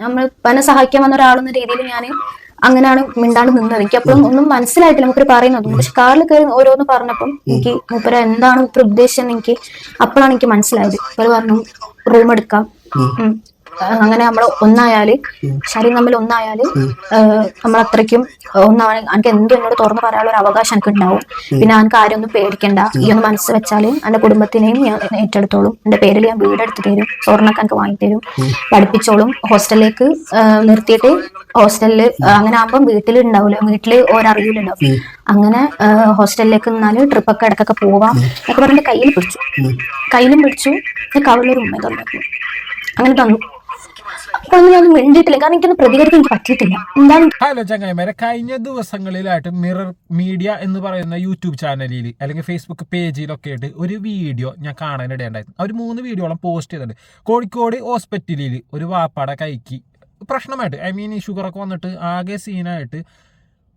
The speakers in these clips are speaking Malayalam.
നമ്മൾ പനെ സഹായിക്കാൻ വന്ന ഒരാളെന്ന രീതിയിൽ ഞാൻ അങ്ങനെയാണ് മിണ്ടാണ്ട് നിന്നത്. എനിക്ക് അപ്പോഴും ഒന്നും മനസ്സിലായിട്ടില്ല. മൂപ്പര് പറയുന്നത് പക്ഷെ കാറിൽ കയറി ഓരോന്ന് പറഞ്ഞപ്പം എനിക്ക് മൂപ്പര എന്താണ് മൂപ്പര് ഉദ്ദേശിച്ചെന്ന് എനിക്ക് അപ്പോഴാണ് എനിക്ക് മനസ്സിലായത്. മൂപ്പര് പറഞ്ഞു റൂം എടുക്കാം. അങ്ങനെ നമ്മൾ ഒന്നായാൽ ശരീരം തമ്മിൽ ഒന്നായാൽ നമ്മൾ അത്രയ്ക്കും ഒന്നാണ്. എനിക്ക് എന്തും എന്നോട് തുറന്നു പറയാനുള്ള ഒരു അവകാശം എനിക്ക് ഉണ്ടാവും. പിന്നെ എനിക്ക് ആരും ഒന്നും പേടിക്കണ്ട ഈ ഒന്ന് മനസ്സ് വെച്ചാൽ എന്റെ കുടുംബത്തിനെയും ഞാൻ ഏറ്റെടുത്തോളും. എന്റെ പേരിൽ ഞാൻ വീടെടുത്ത് തരും. സ്വർണൊക്കെ എനിക്ക് വാങ്ങിത്തരും പഠിപ്പിച്ചോളും. ഹോസ്റ്റലിലേക്ക് നിർത്തിയിട്ട് ഹോസ്റ്റലിൽ അങ്ങനെ ആകുമ്പോൾ വീട്ടിൽ ഉണ്ടാവില്ല വീട്ടിൽ ഓരറിയില്ലുണ്ടാവും അങ്ങനെ ഹോസ്റ്റലിലേക്ക് നിന്നാൽ ട്രിപ്പൊക്കെ ഇടക്കൊക്കെ പോവാം. എന്നൊക്കെ പറഞ്ഞ് കയ്യിൽ പിടിച്ചു. കയ്യിലും പിടിച്ചു. കവളിലൊരു ഉമ്മ തന്നു. അങ്ങനെ തന്നു. കാരണം എനിക്കൊന്നും പ്രതികരിക്കാൻ പറ്റിയിട്ടില്ല. ഹലോ ചങ്ങായിമാരെ കഴിഞ്ഞ ദിവസങ്ങളിലായിട്ട് മിറർ മീഡിയ എന്ന് പറയുന്ന യൂട്യൂബ് ചാനലിൽ അല്ലെങ്കിൽ ഫേസ്ബുക്ക് പേജിലൊക്കെ ആയിട്ട് ഒരു വീഡിയോ ഞാൻ കാണാനിടയുണ്ടായിരുന്നു അവർ മൂന്ന് വീഡിയോളം പോസ്റ്റ് ചെയ്തിട്ടുണ്ട്. കോഴിക്കോട് ഹോസ്പിറ്റലിൽ ഒരു വാപ്പാടെ കൈക്ക് പ്രശ്നമായിട്ട് ഐ മീൻ ഈ ഷുഗറൊക്കെ വന്നിട്ട് ആകെ സീനായിട്ട്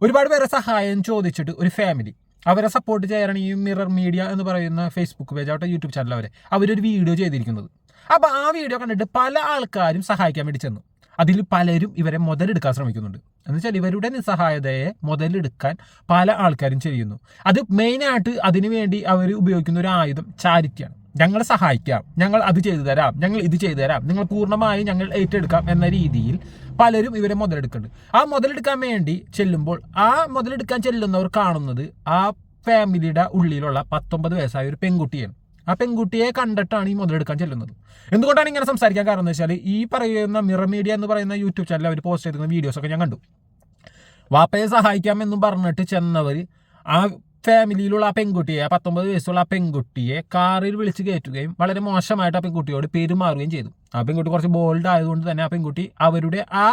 ഒരുപാട് പേരെ സഹായം ചോദിച്ചിട്ട് ഒരു ഫാമിലി അവരെ സപ്പോർട്ട് ചെയ്യാനാണ് ഈ മിറർ മീഡിയ എന്ന് പറയുന്ന ഫേസ്ബുക്ക് പേജ് ആവട്ടെ യൂട്യൂബ് ചാനൽ അവരെ അവരൊരു വീഡിയോ ചെയ്തിരിക്കുന്നത്. അപ്പോൾ ആ വീഡിയോ കണ്ടിട്ട് പല ആൾക്കാരും സഹായിക്കാൻ വേണ്ടി ചെന്നു. അതിൽ പലരും ഇവരെ മുതലെടുക്കാൻ ശ്രമിക്കുന്നുണ്ട്. എന്ന് വെച്ചാൽ ഇവരുടെ നിസ്സഹായതയെ മുതലെടുക്കാൻ പല ആൾക്കാരും ചെയ്യുന്നു. അത് മെയിനായിട്ട് അതിനു വേണ്ടി അവർ ഉപയോഗിക്കുന്ന ഒരു ആയുധം ചാരിറ്റിയാണ്. ഞങ്ങൾ സഹായിക്കാം. ഞങ്ങൾ അത് ചെയ്തു തരാം. ഞങ്ങൾ ഇത് ചെയ്തു തരാം. നിങ്ങൾ പൂർണമായും ഞങ്ങൾ ഏറ്റെടുക്കാം എന്ന രീതിയിൽ പലരും ഇവരെ മുതലെടുക്കുന്നുണ്ട്. ആ മുതലെടുക്കാൻ വേണ്ടി ചെല്ലുമ്പോൾ ആ മുതലെടുക്കാൻ ചെല്ലുന്നവർ കാണുന്നത് ആ ഫാമിലിയുടെ ഉള്ളിലുള്ള പത്തൊമ്പത് വയസ്സായ ഒരു പെൺകുട്ടിയാണ്. ആ പെൺകുട്ടിയെ കണ്ടിട്ടാണ് ഈ മുതലെടുക്കാൻ ചെല്ലുന്നത്. എന്തുകൊണ്ടാണ് ഇങ്ങനെ സംസാരിക്കാൻ കാരണം എന്ന് വെച്ചാൽ ഈ പറയുന്ന മിറ മീഡിയ എന്ന് പറയുന്ന യൂട്യൂബ് ചാനൽ അവർ പോസ്റ്റ് ചെയ്തിരുന്ന വീഡിയോസൊക്കെ ഞാൻ കണ്ടു. വാപ്പയെ സഹായിക്കാം സഹായിക്കാമെന്നും പറഞ്ഞിട്ട് ചെന്നവർ ആ ഫാമിലിയിലുള്ള ആ പെൺകുട്ടിയെ ആ പത്തൊമ്പത് വയസ്സുള്ള ആ പെൺകുട്ടിയെ കാറിൽ വിളിച്ച് കയറ്റുകയും വളരെ മോശമായിട്ട് ആ പെൺകുട്ടിയോട് പെരുമാറുകയും ചെയ്തു. ആ പെൺകുട്ടി കുറച്ച് ബോൾഡ് ആയതുകൊണ്ട് തന്നെ ആ പെൺകുട്ടി അവരുടെ ആ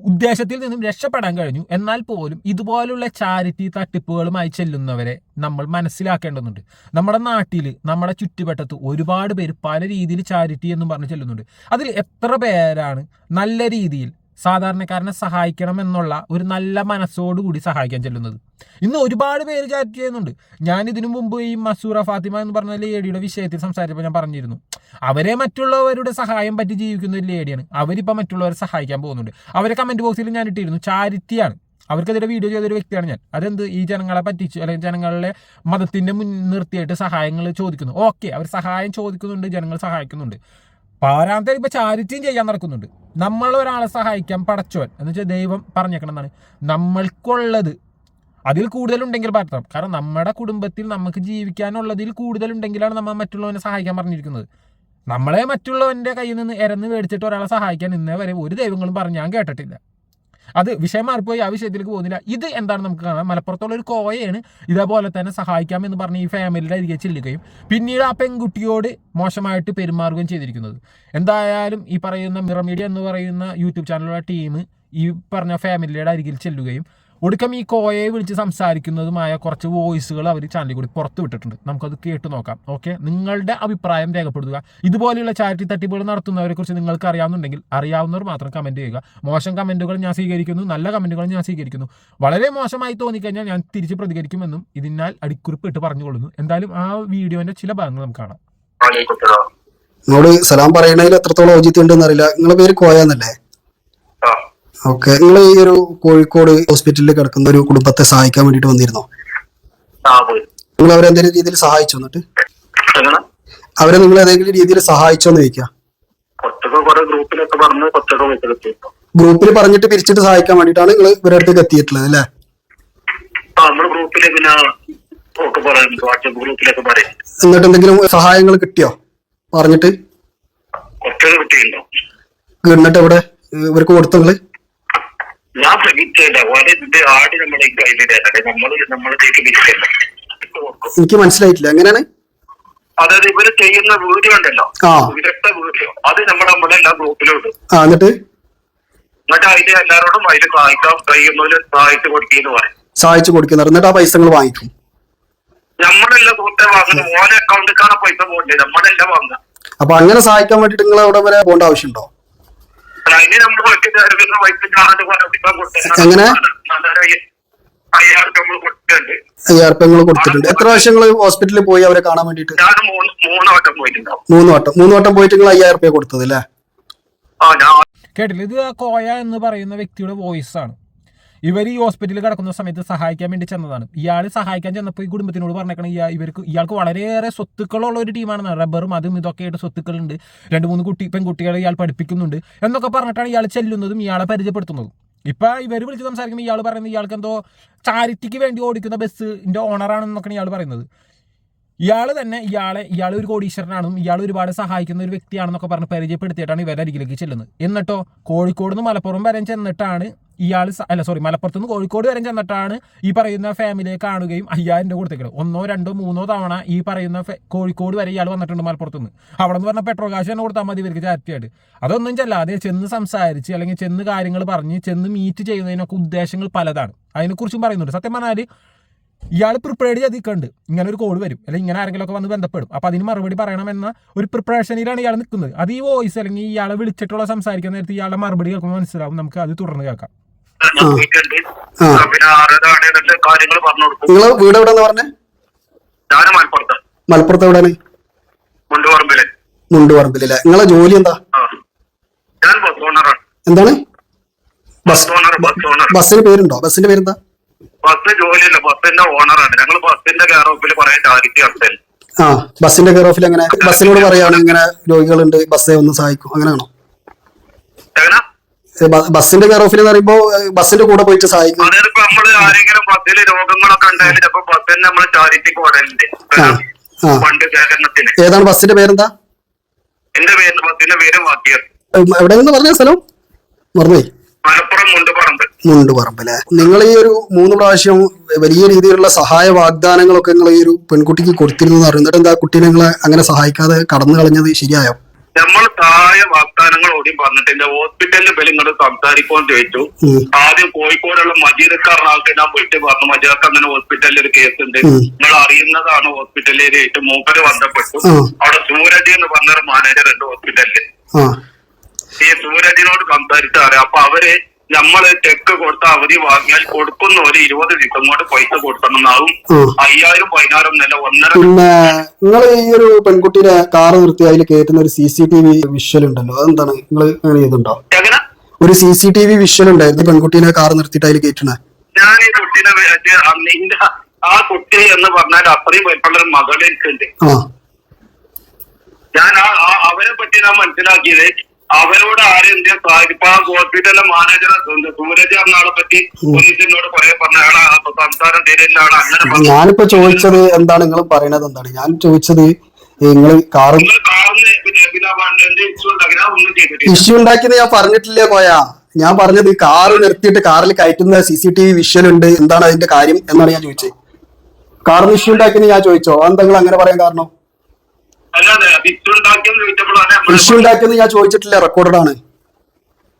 ഉദ്ദേശത്തിൽ നിന്നും രക്ഷപ്പെടാൻ കഴിഞ്ഞു. എന്നാൽ പോലും ഇതുപോലുള്ള ചാരിറ്റി തട്ടിപ്പുകളുമായി ചെല്ലുന്നവരെ നമ്മൾ മനസ്സിലാക്കേണ്ടതുണ്ട്. നമ്മുടെ നാട്ടിൽ നമ്മുടെ ചുറ്റുവട്ടത്ത് ഒരുപാട് പേര് പല രീതിയിൽ ചാരിറ്റി എന്നും പറഞ്ഞ് ചെല്ലുന്നുണ്ട്. അതിൽ എത്ര പേരാണ് നല്ല രീതിയിൽ സാധാരണക്കാരനെ സഹായിക്കണം എന്നുള്ള ഒരു നല്ല മനസ്സോടുകൂടി സഹായിക്കാൻ ചെല്ലുന്നത്. ഇന്ന് ഒരുപാട് പേര് ചാറ്റ് ചെയ്യുന്നുണ്ട്. ഞാൻ ഇതിനു മുമ്പ് ഈ മസൂറ ഫാത്തിമ എന്ന് പറഞ്ഞ ലേഡിയുടെ വിഷയത്തിൽ സംസാരിച്ചപ്പോൾ ഞാൻ പറഞ്ഞിരുന്നു. അവരെ മറ്റുള്ളവരുടെ സഹായം പറ്റി ജീവിക്കുന്ന ഒരു ലേഡിയാണ്. അവരിപ്പോൾ മറ്റുള്ളവരെ സഹായിക്കാൻ പോകുന്നുണ്ട്. അവരെ കമന്റ് ബോക്സിൽ ഞാൻ ഇട്ടിരുന്നു. ചാരിറ്റിയാണ്. അവർക്കെതിരെ വീഡിയോ ചെയ്തൊരു വ്യക്തിയാണ് ഞാൻ. അതെന്ത്? ഈ ജനങ്ങളെ പറ്റിച്ചു അല്ലെങ്കിൽ ജനങ്ങളെ മതത്തിന്റെ മുൻ നിർത്തിയിട്ട് സഹായങ്ങൾ ചോദിക്കുന്നു. ഓക്കെ അവർ സഹായം ചോദിക്കുന്നുണ്ട് ജനങ്ങൾ സഹായിക്കുന്നുണ്ട്. പാരാന്തര ഇപ്പൊ ചാരിറ്റിയും ചെയ്യാൻ നടക്കുന്നുണ്ട്. നമ്മൾ ഒരാളെ സഹായിക്കാൻ പടച്ചോൻ. എന്ന് വെച്ചാൽ ദൈവം പറഞ്ഞേക്കണം എന്നാണ് നമ്മൾക്കുള്ളത്. അതിൽ കൂടുതലുണ്ടെങ്കിൽ പറ്റണം കാരണം നമ്മുടെ കുടുംബത്തിൽ നമുക്ക് ജീവിക്കാനുള്ളതിൽ കൂടുതലുണ്ടെങ്കിലാണ് നമ്മൾ മറ്റുള്ളവനെ സഹായിക്കാൻ പറഞ്ഞിരിക്കുന്നത്. നമ്മളെ മറ്റുള്ളവന്റെ കയ്യിൽ നിന്ന് ഇരന്ന് മേടിച്ചിട്ട് ഒരാളെ സഹായിക്കാൻ ഇന്നേ വരെ ഒരു ദൈവങ്ങളും പറഞ്ഞ് ഞാൻ കേട്ടിട്ടില്ല. അത് വിഷയം മാറിപ്പോയി ആ വിഷയത്തിലേക്ക് പോകുന്നില്ല. ഇത് എന്താണ് നമുക്ക് കാണാം? മലപ്പുറത്തുള്ള ഒരു കോയയാണ് ഇതേപോലെ തന്നെ സഹായിക്കാം എന്ന് പറഞ്ഞ് ഈ ഫാമിലിയുടെ അരികെ ചെല്ലുകയും പിന്നീട് ആ പെൺകുട്ടിയോട് മോശമായിട്ട് പെരുമാറുകയും ചെയ്തിരിക്കുന്നത്. എന്തായാലും ഈ പറയുന്ന മിറമീഡിയ എന്ന് പറയുന്ന യൂട്യൂബ് ചാനലുള്ള ടീം ഈ പറഞ്ഞ ഫാമിലിയുടെ അരികിൽ ചെല്ലുകയും ഒടുക്കം ഈ കോയയെ വിളിച്ച് സംസാരിക്കുന്നതുമായ കുറച്ച് വോയിസുകൾ അവർ ചാനലിൽ കൂടി പുറത്തു വിട്ടിട്ടുണ്ട്. നമുക്കത് കേട്ട് നോക്കാം. ഓക്കെ നിങ്ങളുടെ അഭിപ്രായം രേഖപ്പെടുത്തുക. ഇതുപോലെയുള്ള ചാരിറ്റി തട്ടിപ്പുകൾ നടത്തുന്നവരെ കുറിച്ച് നിങ്ങൾക്ക് അറിയാവുന്നുണ്ടെങ്കിൽ അറിയാവുന്നവർ മാത്രം കമന്റ് ചെയ്യുക. മോശം കമന്റുകൾ ഞാൻ സ്വീകരിക്കുന്നു നല്ല കമന്റുകൾ ഞാൻ സ്വീകരിക്കുന്നു. വളരെ മോശമായി തോന്നിക്കഴിഞ്ഞാൽ ഞാൻ തിരിച്ച് പ്രതികരിക്കുമെന്നും ഇതിനാൽ അടിക്കുറിപ്പ് ഇട്ട് പറഞ്ഞുകൊള്ളുന്നു. എന്തായാലും ആ വീഡിയോന്റെ ചില ഭാഗങ്ങൾ നമുക്ക് കാണാം. നിങ്ങളോട് സലാം പറയണതിൽ എത്രത്തോളം ഔചിത്യം ഉണ്ടെന്ന് അറിയില്ല. നിങ്ങളെ പേര് കോയാന്നല്ലേ ഓക്കെ. നിങ്ങൾ ഈ ഒരു കോഴിക്കോട് ഹോസ്പിറ്റലിൽ കിടക്കുന്ന ഒരു കുടുംബത്തെ സഹായിക്കാൻ വേണ്ടിട്ട് വന്നിരുന്നോ? നിങ്ങൾ അവരെ എന്തെങ്കിലും രീതിയിൽ സഹായിച്ചു എന്നിട്ട്? അവരെ നിങ്ങൾ ഏതെങ്കിലും രീതിയിൽ സഹായിച്ചോ എന്ന് ചോദിക്കാം. ഗ്രൂപ്പിൽ പറഞ്ഞിട്ട് പിരിച്ചിട്ട് സഹായിക്കാൻ വേണ്ടിട്ടാണ് നിങ്ങൾ ഇവരുടെ അടുത്തേക്ക് എത്തിയിട്ടുള്ളത് അല്ലേ? എന്നിട്ട് എന്തെങ്കിലും സഹായങ്ങൾ കിട്ടിയോ? പറഞ്ഞിട്ട്? എന്നിട്ട് എവിടെ? ഇവർക്ക് കൊടുത്തോ നിങ്ങൾ? ഞാൻ ശ്രമിച്ചില്ല ഓരോ ആടി നമ്മളെ ഈ നമ്മൾ നമ്മൾ നമ്മളെ തേക്ക് എനിക്ക് മനസ്സിലായിട്ടില്ല. എങ്ങനെയാണ്? അതായത് ഇവർ ചെയ്യുന്ന വീഡിയോ ഉണ്ടല്ലോ. ഇവരുടെ വീഡിയോ. അത് നമ്മുടെ നമ്മുടെ എല്ലാ ഗ്രൂപ്പിലുണ്ട് എന്നിട്ട്? എന്നിട്ട് അതിന് എല്ലാവരോടും അതിന് സഹായിക്കാം. കഴിയുന്നവര് സഹായിച്ചു കൊടുക്കുന്നു പറയും. സഹായിച്ചു കൊടുക്കുന്നത് എന്നിട്ട് ആ പൈസ നിങ്ങൾ വാങ്ങിക്കും. നമ്മളെല്ലാം സുഹൃത്തെ വാങ്ങുന്നത് ഓരോ അക്കൗണ്ടിലേക്കാണ് പൈസ പോകണ്ടേ നമ്മളെല്ലാം വാങ്ങുക. അപ്പൊ അങ്ങനെ സഹായിക്കാൻ വേണ്ടിട്ട് നിങ്ങൾ അവിടെ വരെ പോകേണ്ട ആവശ്യമുണ്ടോ? അതിന് നമ്മൾ വൈദ്യുതി പൈസ കൊടുക്കാൻ കൊടുത്തിട്ടുണ്ട്. എത്ര വർഷം നിങ്ങൾ ഹോസ്പിറ്റലിൽ പോയി അവരെ കാണാൻ വേണ്ടിട്ട് ഞാൻ മൂന്ന് മൂന്ന് വട്ടം മൂന്ന് വട്ടം. മൂന്ന് വട്ടം പോയിട്ട് നിങ്ങൾ അയ്യായിരം റുപ്യ കൊടുത്തത് അല്ലേ? കേട്ടില്ല? ഇത് കോയ എന്ന് പറയുന്ന വ്യക്തിയുടെ വോയിസ് ആണ്. ഇവർ ഈ ഹോസ്പിറ്റലിൽ കിടക്കുന്ന സമയത്ത് സഹായിക്കാൻ വേണ്ടി ചെന്നതാണ്. ഇയാൾ സഹായിക്കാൻ ചെന്നപ്പോൾ ഈ കുടുംബത്തിനോട് പറഞ്ഞേക്കണം ഇയാൾ ഇവർക്ക് ഇയാൾക്ക് വളരെയേറെ സ്വത്തുക്കളുള്ള ഒരു ടീമാണ് റബ്ബറും അതും ഇതൊക്കെ ആയിട്ട് സ്വത്തുക്കളുണ്ട്. രണ്ട് മൂന്ന് കുട്ടി പെൺകുട്ടികളെ ഇയാൾ പഠിപ്പിക്കുന്നുണ്ട്. എന്നൊക്കെ പറഞ്ഞിട്ടാണ് ഇയാൾ ചെല്ലുന്നതും ഇയാളെ പരിചയപ്പെടുത്തുന്നതും. ഇപ്പൊ ഇവർ വിളിച്ച് സംസാരിക്കുമ്പോൾ ഇയാൾ പറയുന്നത് ഇയാൾക്ക് എന്തോ ചാരിറ്റിക്ക് വേണ്ടി ഓടിക്കുന്ന ബസ്സിന്റെ ഓണറാണെന്നൊക്കെയാണ് ഇയാൾ പറയുന്നത്. ഇയാൾ തന്നെ ഇയാളെ ഇയാൾ ഒരു കോടീശ്വരനാണെന്നും ഇയാൾ ഒരുപാട് സഹായിക്കുന്ന ഒരു വ്യക്തിയാണെന്നൊക്കെ പറഞ്ഞ് പരിചയപ്പെടുത്തിയിട്ടാണ് ഇവരുടെ അരികിലേക്ക് ചെല്ലുന്നത്. എന്നിട്ടോ കോഴിക്കോട് നിന്ന് മലപ്പുറം വരെ ചെന്നിട്ടാണ് ഇയാൾ അല്ല സോറി മലപ്പുറത്ത് നിന്ന് കോഴിക്കോട് വരെ ചെന്നിട്ടാണ് ഈ പറയുന്ന ഫാമിലിയെ കാണുകയും അയ്യായിരം രൂപ കൊടുത്തേക്കുന്നത് ഒന്നോ രണ്ടോ മൂന്നോ തവണ ഈ പറയുന്ന കോഴിക്കോട് വരെ ഇയാൾ വന്നിട്ടുണ്ട് മലപ്പുറത്ത് നിന്ന് അവിടെ നിന്ന് പറഞ്ഞ പെട്രോൾ കാശ് തന്നെ കൊടുത്താൽ മതി ഇവർക്ക് ചാരിറ്റിയായിട്ട്. അതൊന്നും ചെല്ലാതെ ചെന്ന് സംസാരിച്ച് അല്ലെങ്കിൽ ചെന്ന് കാര്യങ്ങൾ പറഞ്ഞ് ചെന്ന് മീറ്റ് ചെയ്യുന്നതിനൊക്കെ ഉദ്ദേശങ്ങൾ പലതാണ്. അതിനെക്കുറിച്ചും പറയുന്നുണ്ട്. സത്യം പറഞ്ഞാൽ ഇയാൾ പ്രിപ്പയർഡ് നിൽക്കുന്നുണ്ട് ഇങ്ങനെ ഒരു കോഡ് വരും. അല്ലെങ്കിൽ ഇങ്ങനെ ആരെങ്കിലും ഒക്കെ വന്ന് ബന്ധപ്പെടും. അപ്പൊ അതിന് മറുപടി പറയണമെന്ന ഒരു പ്രിപ്പറേഷനിലാണ് ഇയാൾ നിൽക്കുന്നത്. അത് ഈ വോയിസ് അല്ലെങ്കിൽ ഇയാളെ വിളിച്ചിട്ടുള്ള സംസാരിക്കുന്ന നേരത്ത് ഇയാളുടെ മറുപടി കേൾക്കുമ്പോൾ മനസ്സിലാവും. നമുക്ക് അത് തുടർന്ന് കേൾക്കാം. നിങ്ങളെ വീട് എവിടെ പറഞ്ഞേ? ഞാൻ മലപ്പുറത്ത്. മലപ്പുറത്ത് എവിടെയാണ്? മുണ്ടുപറമ്പിൽ. മുണ്ടുപറമ്പിലല്ലേ? നിങ്ങളെ ജോലി എന്താ? ആ. ഞാൻ ബസ് ഓണറാണ് എന്താണ്? ബസ് ഓണർ ബസ് ഓണർ ബസ്സിന് പേരുണ്ടോ? ബസ്സിന്റെ പേരെന്താ? ബസ് ജോലിയല്ല ബസ്സിന്റെ ഓണറാണ് ഞങ്ങൾ ബസ്സിന്റെ കെയർ ഓഫിൽ പറയാൻ ചാരിറ്റി ആ ബസ്സിന്റെ കെയർ ഓഫിൽ എങ്ങനെ? ബസ്സിനോട് പറയാണ് ഇങ്ങനെ രോഗികളുണ്ട് ബസ്സെ ഒന്ന് സഹായിക്കും. അങ്ങനെയാണോ? ബസ്സിന്റെ കെയർ ഓഫിൽ എന്ന് പറയുമ്പോ ബസ്സിന്റെ കൂടെ പോയിട്ട് സഹായിക്കും. അതായത് ഇപ്പൊ നമ്മൾ ആരെങ്കിലും ബസ്സിൽ രോഗങ്ങളൊക്കെ ഉണ്ടായാലും ചിലപ്പോ ബസ്സിന് നമ്മൾ ചാരിറ്റിക്ക് ഓടലുണ്ട്. ഫണ്ട് ശേഖരണത്തിന്. ഏതാണ് ബസ്സിന്റെ പേരെന്താ? എന്റെ പേര് ബസ്സിന്റെ പേര് വാദ്യർ എവിടെ നിന്ന് പറഞ്ഞ സ്ഥലം? മറന്നുപോയി. മലപ്പുറം മുണ്ടുപറമ്പ്. മുണ്ടുപറമ്പ് അല്ലെ നിങ്ങൾ ഈ ഒരു മൂന്ന് പ്രാവശ്യം വലിയ രീതിയിലുള്ള സഹായ വാഗ്ദാനങ്ങളൊക്കെ നിങ്ങൾ ഈ ഒരു പെൺകുട്ടിക്ക് കൊടുത്തിരുന്നു എന്നിട്ട് എന്താ കുട്ടി നിങ്ങളെ അങ്ങനെ സഹായിക്കാതെ കടന്നു കളഞ്ഞത് ശരിയായോ? നമ്മൾ സഹായ വാഗ്ദാനങ്ങൾ ഓടി പറഞ്ഞിട്ടില്ല ഹോസ്പിറ്റലിൽ ബലം ഇങ്ങോട്ട് സംസാരിക്കുമെന്ന് ചോദിച്ചു. ആദ്യം കോഴിക്കോടുള്ള മജീദക്കാരനാൾക്ക് ഞാൻ പോയിട്ട് പറഞ്ഞു മജീദക്കാർ അങ്ങനെ ഹോസ്പിറ്റലിൽ ഒരു കേസ് ഉണ്ട് നിങ്ങൾ അറിയുന്നതാണ് ഹോസ്പിറ്റലിലേക്ക് മൂപ്പര് ബന്ധപ്പെട്ടു. അവിടെ സൂരജ് എന്ന് പറഞ്ഞൊരു മാനേജർ ഉണ്ട് ഹോസ്പിറ്റലിൽ ഈ സൂരജിനോട് സംസാരിച്ചറിയാം അപ്പൊ അവർ നമ്മൾ ചെക്ക് കൊടുത്ത അവധി വാങ്ങിയാൽ കൊടുക്കുന്ന ഒരു ഇരുപത് ദിവസം കൊണ്ട് പൈസ കൊടുക്കണമെന്നാവും എന്നാവും. അയ്യായിരം പതിനായിരം നില ഒന്നര പിന്നെ നിങ്ങൾ ഈ ഒരു പെൺകുട്ടിയുടെ കാറ് നിർത്തി അതിൽ കയറ്റുന്ന ഒരു C C T V visual ഉണ്ടല്ലോ. അതെന്താണ്? നിങ്ങൾ അങ്ങനെ ചെയ്തുണ്ടോ എങ്ങനെ? ഒരു C C T V visual ഉണ്ടായിരുന്നു പെൺകുട്ടീനെ കാറ് നിർത്തിയിട്ട് അതിൽ കയറ്റണ ഞാൻ ഈ കുട്ടീനെ നിന്റെ ആ കുട്ടി എന്ന് പറഞ്ഞാൽ അത്രയും വലിപ്പമുള്ള ഒരു മകൾ എനിക്കുണ്ട്. ആ. ഞാൻ ആ പറ്റി ഞാൻ മനസ്സിലാക്കിയത് അവരോട് ആരും എന്ത് ഇപ്പൊ ആ ഹോസ്പിറ്റലിലെ മാനേജർ സൂരജ് എന്നാളെ പറ്റി ഒന്നിച്ചിനോട് കുറെ പറഞ്ഞ അപ്പൊ സംസാരം ആളാ അങ്ങനെ ഞാനിപ്പോ ചോദിച്ചത് എന്താണ് നിങ്ങൾ പറയണത് എന്താണ്? ഞാൻ ചോദിച്ചത് നിങ്ങൾ കാറ് ഇഷ്യൂ ഉണ്ടാക്കിയത്? ഞാൻ പറഞ്ഞിട്ടില്ലേ കോയ. ഞാൻ പറഞ്ഞത് കാറ് നിർത്തിയിട്ട് കാറിൽ കയറ്റുന്ന C C T V visual ഉണ്ട്. എന്താണ് അതിന്റെ കാര്യം എന്നാണ് ഞാൻ ചോദിച്ചത്. കാറിന് ഇഷ്യൂ ഉണ്ടാക്കിയെന്ന് ഞാൻ ചോദിച്ചോ? അതെന്താ അങ്ങനെ പറയാൻ കാരണം? അല്ലാതെ ഇഷ്യൂ ഉണ്ടാക്കിയെന്ന് ചോദിച്ചപ്പോഴാണ് ഇഷ്യൂ ഉണ്ടാക്കിയെന്ന് ഞാൻ ചോദിച്ചിട്ടില്ല. റെക്കോർഡഡ് ആണ്.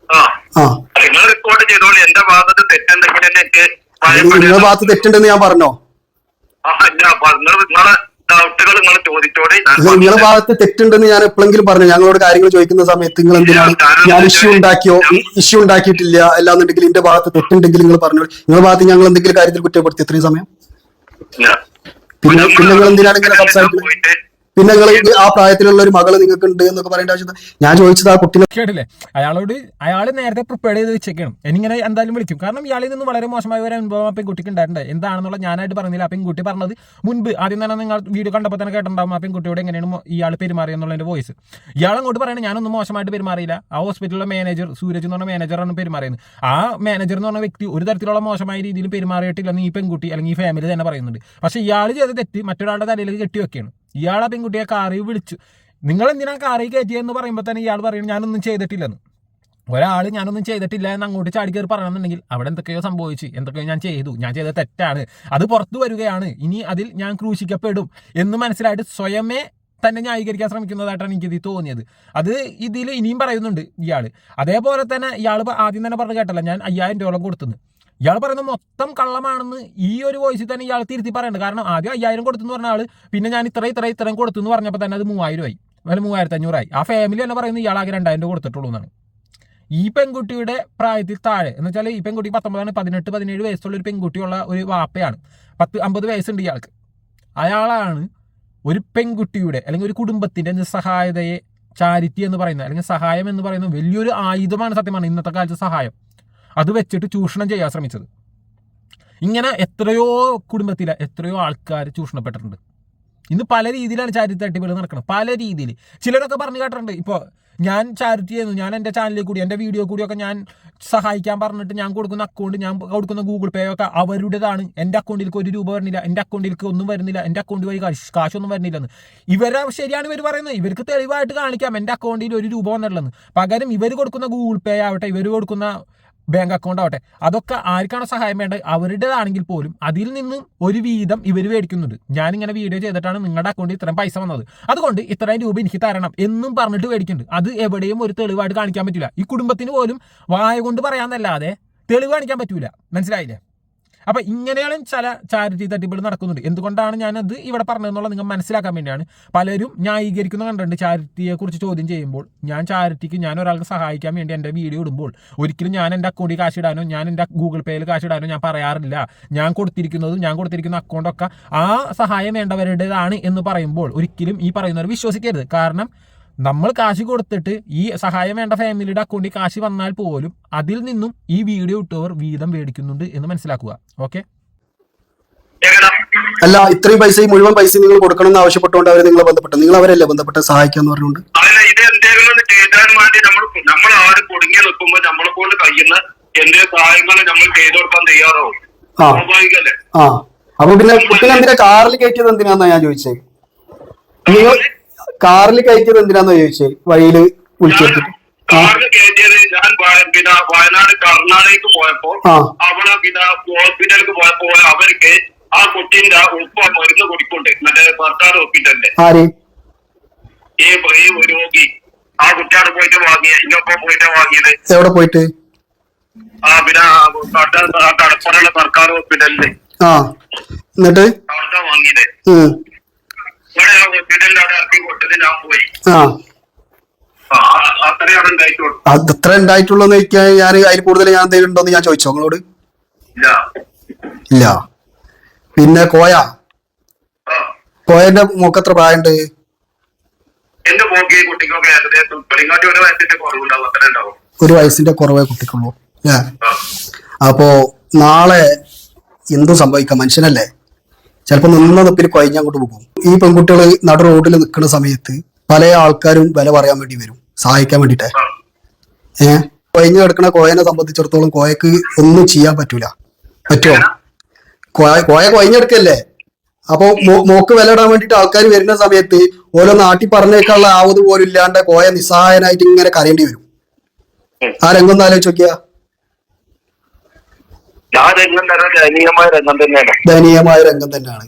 ആ. ആ. നിങ്ങൾ റെക്കോർഡ് ചെയ്തോളൂ. എന്റെ ഭാഗത്ത് തെറ്റുണ്ടെങ്കിൽ തന്നെ എനിക്ക് നിങ്ങളുടെ ഭാഗത്ത് തെറ്റുണ്ടെന്ന് ഞാൻ പറഞ്ഞോ? ആ അല്ല നിങ്ങൾ നിങ്ങളെ ഡൗട്ടുകൾ നിങ്ങൾ ചോദിച്ചോടെ ഞാൻ നിങ്ങളുടെ ഭാഗത്ത് തെറ്റുണ്ടെന്ന് ഞാൻ എപ്പോഴെങ്കിലും പറഞ്ഞു? ഞങ്ങളോട് കാര്യങ്ങൾ ചോദിക്കുന്ന സമയത്ത് നിങ്ങൾ എന്തിനാണ് ഞാൻ ഇഷ്യൂ ഉണ്ടാക്കിയോ? ഇഷ്യൂ ഉണ്ടാക്കിയിട്ടില്ല അല്ലാന്നുണ്ടെങ്കിൽ എന്റെ ഭാഗത്ത് തെറ്റുണ്ടെങ്കിൽ നിങ്ങൾ പറഞ്ഞു? നിങ്ങളുടെ ഭാഗത്ത് ഞങ്ങൾ എന്തെങ്കിലും കാര്യത്തിൽ കുറ്റപ്പെടുത്തി ഇത്രയും സമയം. പിന്നെ പിന്നെ നിങ്ങൾ എന്തിനാണ് ഇങ്ങനെ സംസാരിക്കുന്നത് പിന്നെ നിങ്ങൾ ആ പ്രായത്തിലുള്ള ഒരു മകൾ നിങ്ങൾക്ക് ഉണ്ട് എന്നൊക്കെ പറയേണ്ട ആവശ്യം ഞാൻ ചോദിച്ചത് ആ കുട്ടിനെ അയാളോട് അയാൾ നേരത്തെ പ്രിപ്പയർ ചെയ്ത് വെച്ചേക്കണം. എന്നിങ്ങനെ എന്തായാലും വിളിക്കും. കാരണം ഇയാളിൽ നിന്ന് വളരെ മോശമായ ഒരു അനുഭവം ആ പെൺകുട്ടിക്ക് ഉണ്ടായിട്ടുണ്ട്. എന്താണെന്നുള്ള ഞാനായിട്ട് പറഞ്ഞില്ല. ആ പെൺകുട്ടി പറഞ്ഞത് മുൻപ് ആദ്യം തന്നെ നിങ്ങൾ വീഡിയോ കണ്ടപ്പോൾ തന്നെ കേട്ടിട്ടുണ്ടാവും ആ പെൺകുട്ടിയോട് എങ്ങനെയാണ് ഇയാൾ പെരുമാറിയെന്നുള്ളതിന്റെ വോയിസ് ഇയാൾ അങ്ങോട്ട് പറയണേ ഞാനൊന്നും മോശമായിട്ട് പെരുമാറിയില്ല. ആ ഹോസ്പിറ്റലിലെ മാനേജർ സൂരജ് എന്ന് പറഞ്ഞ മാനേജറാണ് പെരുമാറിയത്. ആ മാനേജർ എന്ന് പറഞ്ഞ വ്യക്തി ഒരു തരത്തിലുള്ള മോശമായ രീതിയിൽ പെരുമാറിയിട്ടില്ലെന്ന് ഈ പെൺകുട്ടി അല്ലെങ്കിൽ ഈ ഫാമിലി തന്നെ പറയുന്നുണ്ട്. പക്ഷേ ഇയാൾ ചെയ്ത തെറ്റ് മറ്റൊരാളുടെ തലയിലേക്ക് കെട്ടി വെക്കുകയാണ് ഇയാൾ ആ പെൺകുട്ടിയെ കാറി വിളിച്ചു. നിങ്ങൾ എന്തിനാ കാറി കയറ്റിയെന്ന് പറയുമ്പോൾ തന്നെ ഇയാൾ പറയുന്നത് ഞാനൊന്നും ചെയ്തിട്ടില്ലെന്ന്. ഒരാൾ ഞാനൊന്നും ചെയ്തിട്ടില്ല എന്ന് അങ്ങോട്ട് ചാടി കയറി പറയണമെന്നുണ്ടെങ്കിൽ അവിടെ എന്തൊക്കെയോ സംഭവിച്ചു എന്തൊക്കെയോ ഞാൻ ചെയ്തു ഞാൻ ചെയ്ത തെറ്റാണ് അത് പുറത്തു വരികയാണ് ഇനി അതിൽ ഞാൻ ക്രൂശിക്കപ്പെടും എന്ന് മനസ്സിലായിട്ട് സ്വയമേ തന്നെ ന്യായീകരിക്കാൻ ശ്രമിക്കുന്നതായിട്ടാണ് എനിക്കിത് തോന്നിയത്. അത് ഇതിൽ ഇനിയും പറയുന്നുണ്ട് ഇയാൾ അതേപോലെ തന്നെ ഇയാൾ ആദ്യം തന്നെ പറഞ്ഞു കേട്ടല്ല ഞാൻ അയ്യായിരം രൂപ കൊടുത്തുന്നു. ഇയാൾ പറയുന്നത് മൊത്തം കള്ളമാണെന്ന് ഈ ഒരു വോയിസിൽ തന്നെ ഇയാൾ തിരുത്തി പറയുന്നുണ്ട് കാരണം ആദ്യം അയ്യായിരം കൊടുത്തെന്ന് പറഞ്ഞ ആൾ പിന്നെ ഞാൻ ഇത്ര ഇത്ര ഇത്രയും കൊടുത്തു എന്ന് പറഞ്ഞപ്പോൾ തന്നെ അത് മൂവായിരം ആയി അല്ല മൂവായിരത്തി അഞ്ഞൂറായി ആ ഫാമിലി തന്നെ പറയുന്നത് ഇയാൾ ആകെ രണ്ടായിരം കൊടുത്തിട്ടുള്ളൂ എന്നാണ്. ഈ പെൺകുട്ടിയുടെ പ്രായത്തിൽ താഴെ എന്ന് വെച്ചാൽ ഈ പെൺകുട്ടി പത്തൊമ്പതാണ് പതിനെട്ട് പതിനേഴ് വയസ്സുള്ള ഒരു പെൺകുട്ടിയുള്ള ഒരു വാപ്പയാണ്. പത്ത് അമ്പത് വയസ്സുണ്ട് ഇയാൾക്ക്. അയാളാണ് ഒരു പെൺകുട്ടിയുടെ അല്ലെങ്കിൽ ഒരു കുടുംബത്തിന്റെ നിസ്സഹായതയെ ചാരിറ്റി എന്ന് പറയുന്നത് അല്ലെങ്കിൽ സഹായം എന്ന് പറയുന്നത് വലിയൊരു ആയുധമാണ് സത്യമാണ് ഇന്നത്തെ കാലത്ത് സഹായം. അത് വെച്ചിട്ട് ചൂഷണം ചെയ്യാൻ ശ്രമിച്ചത്. ഇങ്ങനെ എത്രയോ കുടുംബത്തിലെ എത്രയോ ആൾക്കാർ ചൂഷണപ്പെട്ടിട്ടുണ്ട്. ഇന്ന് പല രീതിയിലാണ് ചാരിറ്റി തട്ടിപ്പുകൾ നടക്കുന്നത് പല രീതിയിൽ. ചിലരൊക്കെ പറഞ്ഞു കേട്ടിട്ടുണ്ട്. ഇപ്പോൾ ഞാൻ ചാരിറ്റി ചെയ്യുന്നു. ഞാൻ എന്റെ ചാനലിൽ കൂടി എന്റെ വീഡിയോ കൂടിയൊക്കെ ഞാൻ സഹായിക്കാൻ പറഞ്ഞിട്ട് ഞാൻ കൊടുക്കുന്ന അക്കൗണ്ട് ഞാൻ കൊടുക്കുന്ന ഗൂഗിൾ പേ ഒക്കെ അവരുടേതാണ്. എന്റെ അക്കൗണ്ടിലേക്ക് ഒരു രൂപ വരുന്നില്ല. എന്റെ അക്കൗണ്ടിലേക്ക് ഒന്നും വരുന്നില്ല. എന്റെ അക്കൗണ്ട് വഴി കാശ് കാശൊന്നും വരുന്നില്ലെന്ന്. ഇവരെ ശരിയാണ് ഇവർ പറയുന്നത്. ഇവർക്ക് തെളിവായിട്ട് കാണിക്കാം. എന്റെ അക്കൗണ്ടിൽ ഒരു രൂപ വന്നിട്ടുള്ളതെന്ന് പകരം ഇവർ കൊടുക്കുന്ന ഗൂഗിൾ പേ ആവട്ടെ ഇവർ കൊടുക്കുന്ന ബാങ്ക് അക്കൗണ്ട് ആവട്ടെ. അതൊക്കെ ആർക്കാണോ സഹായം വേണ്ടത്? അവരുടേതാണെങ്കിൽ പോലും അതിൽ നിന്ന് ഒരു വീതം ഇവർ മേടിക്കുന്നുണ്ട്. ഞാനിങ്ങനെ വീഡിയോ ചെയ്തിട്ടാണ് നിങ്ങളുടെ അക്കൗണ്ടിൽ ഇത്രയും പൈസ വന്നത്. അതുകൊണ്ട് ഇത്രയും രൂപ എനിക്ക് തരണം എന്നും പറഞ്ഞിട്ട് മേടിക്കുന്നുണ്ട്. അത് എവിടെയും ഒരു തെളിവായിട്ട് കാണിക്കാൻ പറ്റില്ല ഈ കുടുംബത്തിന് പോലും വായ കൊണ്ട് പറയാമെന്നല്ലാതെ തെളിവ് കാണിക്കാൻ പറ്റൂല. മനസ്സിലായില്ലേ? അപ്പൊ ഇങ്ങനെയാണ് ചില ചാരിറ്റി തട്ടിപ്പുകൾ നടക്കുന്നുണ്ട് എന്തുകൊണ്ടാണ് ഞാനത് ഇവിടെ പറഞ്ഞതെന്നുള്ളത് നിങ്ങൾ മനസ്സിലാക്കാൻ വേണ്ടിയാണ്. പലരും ന്യായീകരിക്കുന്ന കണ്ടിട്ടുണ്ട് ചാരിറ്റിയെ കുറിച്ച് ചോദ്യം ചെയ്യുമ്പോൾ ഞാൻ ചാരിറ്റിക്ക് ഞാൻ ഒരാൾക്ക് സഹായിക്കാൻ വേണ്ടി എന്റെ വീഡിയോ ഇടുമ്പോൾ ഒരിക്കലും ഞാൻ എന്റെ അക്കൗണ്ടിൽ കാശ് ഇടാനോ ഞാൻ എന്റെ ഗൂഗിൾ പേയിൽ കാശ് ഇടാനോ ഞാൻ പറയാറില്ല. ഞാൻ കൊടുത്തിരിക്കുന്നതും ഞാൻ കൊടുത്തിരിക്കുന്ന അക്കൗണ്ടൊക്കെ ആ സഹായം വേണ്ടവരുടേതാണ് എന്ന് പറയുമ്പോൾ ഒരിക്കലും ഈ പറയുന്നവർ വിശ്വസിക്കരുത്. കാരണം നമ്മൾ കാശ് കൊടുത്തിട്ട് ഈ സഹായം വേണ്ട ഫാമിലിയുടെ അക്കൗണ്ടിൽ കാശ് വന്നാൽ പോലും അതിൽ നിന്നും ഈ വീഡിയോ ഇട്ടവർ വീതം മേടിക്കുന്നുണ്ട് എന്ന് മനസ്സിലാക്കുക. ഓക്കെ? അല്ല ഇത്രയും പൈസ ഈ മുഴുവൻ പൈസ നിങ്ങൾ കൊടുക്കണം എന്ന് ആവശ്യപ്പെട്ടുകൊണ്ട് അവരെ നിങ്ങളെ ബന്ധപ്പെട്ടു. നിങ്ങൾ അവരല്ലേ ബന്ധപ്പെട്ട് സഹായിക്കാന്ന് പറഞ്ഞുകൊണ്ട്. ഇത് എന്തെങ്കിലും ഒന്ന് ചെയ്താൽ വേണ്ടി നമ്മൾ നമ്മൾ ആരും കുടുങ്ങി നിൽക്കുമ്പോ നമ്മളെ കൊണ്ട് കഴിയുന്ന എന്റെ സഹായങ്ങൾ നമ്മൾ ചെയ്തു കൊടുക്കാൻ തയ്യാറാവും ആ. സ്വാഭാവികല്ലേ? ആ. അപ്പൊ പിന്നെ കുട്ടികൾ എന്തിനാ കാറിൽ കയറ്റിയത് എന്തിനാന്നാ ഞാൻ ചോദിച്ചേ? നിങ്ങൾ കാറിൽ കയറ്റിയത് എന്തിനാന്ന് ചോദിച്ചേ? വഴിയിൽ വിളിച്ചു കാറിൽ കയറ്റിയത് ഞാൻ പിന്നെ വയനാട് കർണാടകയ്ക്ക് പോയപ്പോ. അവിടെ പിന്നെ ഹോസ്പിറ്റലിൽ പോയപ്പോ അവർക്ക് ആ കുട്ടീന്റെ ഉപ്പ മരുന്ന് കൊടുക്കുന്നുണ്ട് മറ്റേ സർക്കാർ ഹോസ്പിറ്റലിന്റെ. ഈ രോഗി. ആ കുട്ടിയാണ് പോയിട്ട് വാങ്ങിയ ഇന്നൊപ്പം പോയിട്ട് വാങ്ങിയത്. എവിടെ പോയിട്ട്? ആ പിന്നെ കടപ്പുറമുള്ള സർക്കാർ ഹോസ്പിറ്റലിൽ. ആ. എന്നിട്ട്? അവിടെ വാങ്ങിയത്. ഇവിടെ ഉണ്ടായിട്ടുള്ള ഹോസ്പിറ്റലിൽ ഇറക്കി കൊടുത്തത് ഞാൻ പോയി. ആ. ആ, ആ- ഉണ്ടായിട്ടുള്ളൂ. അത് ചോദിക്കാൻ ഞാൻ അതിൽ കൂടുതൽ ഞാൻ എന്തെങ്കിലും ഉണ്ടോന്ന് ഞാൻ ചോദിച്ചോ നിങ്ങളോട്? ഇല്ല. പിന്നെ കോയ? കോയന്റെ മോക്ക് പ്രായമുണ്ട്? ഒരു വയസ്സിന്റെ കുറവുണ്ടാവും ഒരു വയസ്സിന്റെ കുറവേ കുട്ടിക്കുള്ളൂ അപ്പോ നാളെ എന്തും സംഭവിക്കാം മനുഷ്യനല്ലേ? ചിലപ്പോ നിന്ന നിപ്പിൽ കൊയഞ്ഞ് അങ്ങോട്ട് പോകും. ഈ പെൺകുട്ടികൾ നട റോഡിൽ നിൽക്കുന്ന സമയത്ത് പല ആൾക്കാരും വില പറയാൻ വേണ്ടി വരും. സഹായിക്കാൻ വേണ്ടിട്ടെ. ഏഹ് കൊയഞ്ഞു കിടക്കുന്ന കോയനെ സംബന്ധിച്ചിടത്തോളം കോയക്ക് ഒന്നും ചെയ്യാൻ പറ്റൂല. പറ്റുമോ കോയ കോയ കൊയഞ്ഞെടുക്കല്ലേ അപ്പൊ മോ- മോക്ക് വില ഇടാൻ വേണ്ടിട്ട് ആൾക്കാർ വരുന്ന സമയത്ത് ഓരോ നാട്ടിൽ പറഞ്ഞേക്കാനുള്ള ആവത് പോലും ഇല്ലാണ്ട് കോയ നിസ്സഹായനായിട്ട് ഇങ്ങനെ കരയേണ്ടി വരും. ആ രംഗം ഒന്ന് ആലോചിച്ച് നോക്കിയാ. രംഗം തന്നെ ദയനീയമായ രംഗം തന്നെയാണ്. ദയനീയമായ രംഗം തന്നെയാണ്.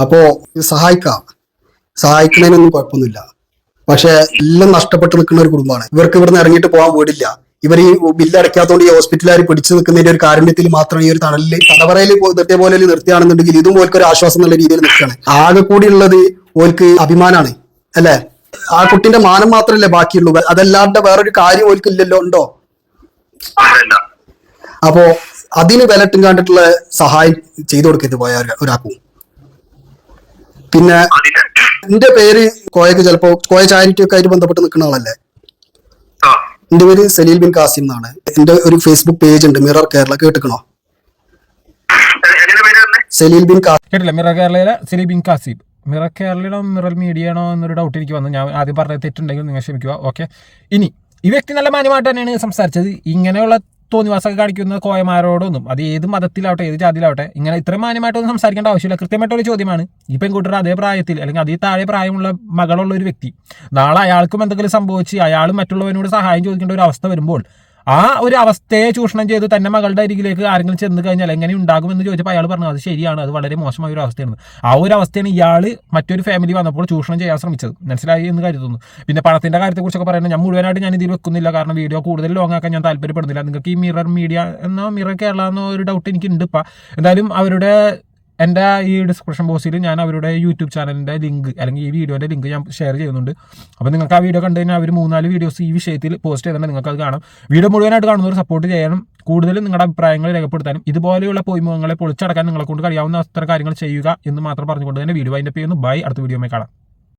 അപ്പോ സഹായിക്കാം. സഹായിക്കുന്നതിനൊന്നും കുഴപ്പമൊന്നുമില്ല. പക്ഷെ എല്ലാം നഷ്ടപ്പെട്ട് നിൽക്കുന്ന ഒരു കുടുംബമാണ്. ഇവർക്ക് ഇവിടുന്ന് ഇറങ്ങിയിട്ട് പോകാൻ വീടില്ല. ഇവർ ഈ ബില്ല് അടയ്ക്കാത്തതുകൊണ്ട് ഈ ഹോസ്പിറ്റലുകാർ പിടിച്ചു നിൽക്കുന്നതിന്റെ ഒരു കാരുണ്യത്തിൽ മാത്രം ഈ ഒരു തണലിൽ തടവറയിൽ നിർത്തിയ പോലെ നിർത്തിയാണെന്നുണ്ടെങ്കിൽ ഇതും ഓൽക്ക് ഒരു ആശ്വാസം എന്നുള്ള രീതിയിൽ നിൽക്കുകയാണ്. ആകെ കൂടി ഉള്ളത് ഓൽക്ക് അഭിമാനാണ്. അല്ലെ? ആ കുട്ടിന്റെ മാനം മാത്രമല്ലേ ബാക്കിയുള്ളൂ. അതല്ലാണ്ട് വേറൊരു കാര്യം ഓൽക്ക് ഇല്ലല്ലോ ഉണ്ടോ അപ്പോ അതിന് വിലട്ടും കണ്ടിട്ടുള്ള സഹായം ചെയ്തു കൊടുക്കരുത് പോയ ഒരു- ഒരാൾക്കും. പിന്നെ എന്റെ പേര് കോയക്ക് ചിലപ്പോ കോയ ചാരിറ്റി ഒക്കെ ആയിട്ട് ബന്ധപ്പെട്ട് നിൽക്കുന്ന ആളല്ലേ. എന്റെ പേര് സലീൽ ബിൻ കാസിം എന്നാണ്. എന്റെ ഒരു ഫേസ്ബുക്ക് പേജ് ഉണ്ട് മിറർ കേരള കേട്ടിക്കണോ? സലീൽ ബിൻ കാസിം കേട്ടില്ല മിറർ കേരളയിലെ സലീൽ ബിൻ കാസിം മിറർ കേരളയിലോ മിറർ മീഡിയയാണോ എന്നൊരു ഡൗട്ട് എനിക്ക് വന്നു. ഞാൻ ആദ്യം പറഞ്ഞ തെറ്റുണ്ടെങ്കിൽ നിങ്ങൾ ക്ഷമിക്കുക. ഓക്കെ ഇനി ഈ വ്യക്തി നല്ല മാന്യമായിട്ട് തന്നെയാണ് സംസാരിച്ചത്. ഇങ്ങനെയുള്ള തോന്നിവാസമൊക്കെ കാണിക്കുന്ന കോയമാരോടൊന്നും അത് ഏത് മതത്തിലാവട്ടെ ഏത് ജാതിയിലാവട്ടെ ഇങ്ങനെ ഇത്രയും മാന്യമായിട്ടൊന്നും സംസാരിക്കേണ്ട ആവശ്യമില്ല. കൃത്യമായിട്ടൊരു ചോദ്യമാണ്. ഈ പെൺകുട്ടിയുടെ അതേ പ്രായത്തിൽ അല്ലെങ്കിൽ അതേ താഴെ പ്രായമുള്ള മകളുള്ള ഒരു വ്യക്തി നാളെ അയാൾക്കും എന്തെങ്കിലും സംഭവിച്ച് അയാൾ മറ്റുള്ളവനോട് സഹായം ചോദിക്കേണ്ട ഒരു അവസ്ഥ വരുമ്പോൾ ആ ഒരു അവസ്ഥയെ ചൂഷണം ചെയ്ത് തന്നെ മകളുടെ അരികിലേക്ക് ആരെങ്കിലും ചെന്ന് കഴിഞ്ഞാൽ എങ്ങനെ ഉണ്ടാകുമെന്ന് ചോദിച്ചപ്പോൾ അയാൾ പറഞ്ഞു അത് ശരിയാണ് അത് വളരെ മോശമായ ഒരു അവസ്ഥയാണ്. ആ ഒരു അവസ്ഥയാണ് ഇയാൾ മറ്റൊരു ഫാമിലി വന്നപ്പോൾ ചൂഷണം ചെയ്യാൻ ശ്രമിച്ചത്. മനസ്സിലായി എന്ന് കരുതുന്നു. പിന്നെ പണത്തിന്റെ കാര്യത്തെക്കുറിച്ചൊക്കെ പറയുന്നത് ഞാൻ മുഴുവനായിട്ട് ഞാൻ ഇതിൽ വെക്കുന്നില്ല. കാരണം വീഡിയോ കൂടുതൽ ലോങ് ആക്കാൻ ഞാൻ താല്പര്യപ്പെടുന്നില്ല. നിങ്ങൾക്ക് ഈ മിറർ മീഡിയ എന്നോ മിറർ കേരള എന്നോ ഒരു ഡൗട്ട് എനിക്ക് ഉണ്ട് ഇപ്പം. എന്തായാലും അവരുടെ എന്റെ ഈ ഡിസ്ക്രിപ്ഷൻ ബോക്സിൽ ഞാൻ അവരുടെ യൂട്യൂബ് ചാനലിന്റെ ലിങ്ക് അല്ലെങ്കിൽ ഈ വീഡിയോന്റെ ലിങ്ക് ഞാൻ ഷെയർ ചെയ്യുന്നുണ്ട്. അപ്പോൾ നിങ്ങൾക്ക് ആ വീഡിയോ കണ്ടു കഴിഞ്ഞാൽ അവർ മൂന്നാൽ വീഡിയോസ് ഈ വിഷയത്തിൽ പോസ്റ്റ് ചെയ്തിട്ടുണ്ട് നിങ്ങൾക്ക് അത് കാണാം. വീഡിയോ മുഴുവനായിട്ട് കാണുന്നവർ സപ്പോർട്ട് ചെയ്യണം കൂടുതലും നിങ്ങളുടെ അഭിപ്രായങ്ങൾ രേഖപ്പെടുത്താനും ഇതുപോലെയുള്ള പൊയ്മുഖങ്ങളെ പൊളിച്ചടക്കാൻ നിങ്ങളെക്കൊണ്ട് കഴിയാവുന്ന അത്ര കാര്യങ്ങൾ ചെയ്യുക എന്ന് മാത്രം പറഞ്ഞുകൊണ്ട് തന്നെ വീഡിയോ അതിന്റെ ചെയ്യുന്നു. ബൈ അടുത്ത വീഡിയോ കാണാം.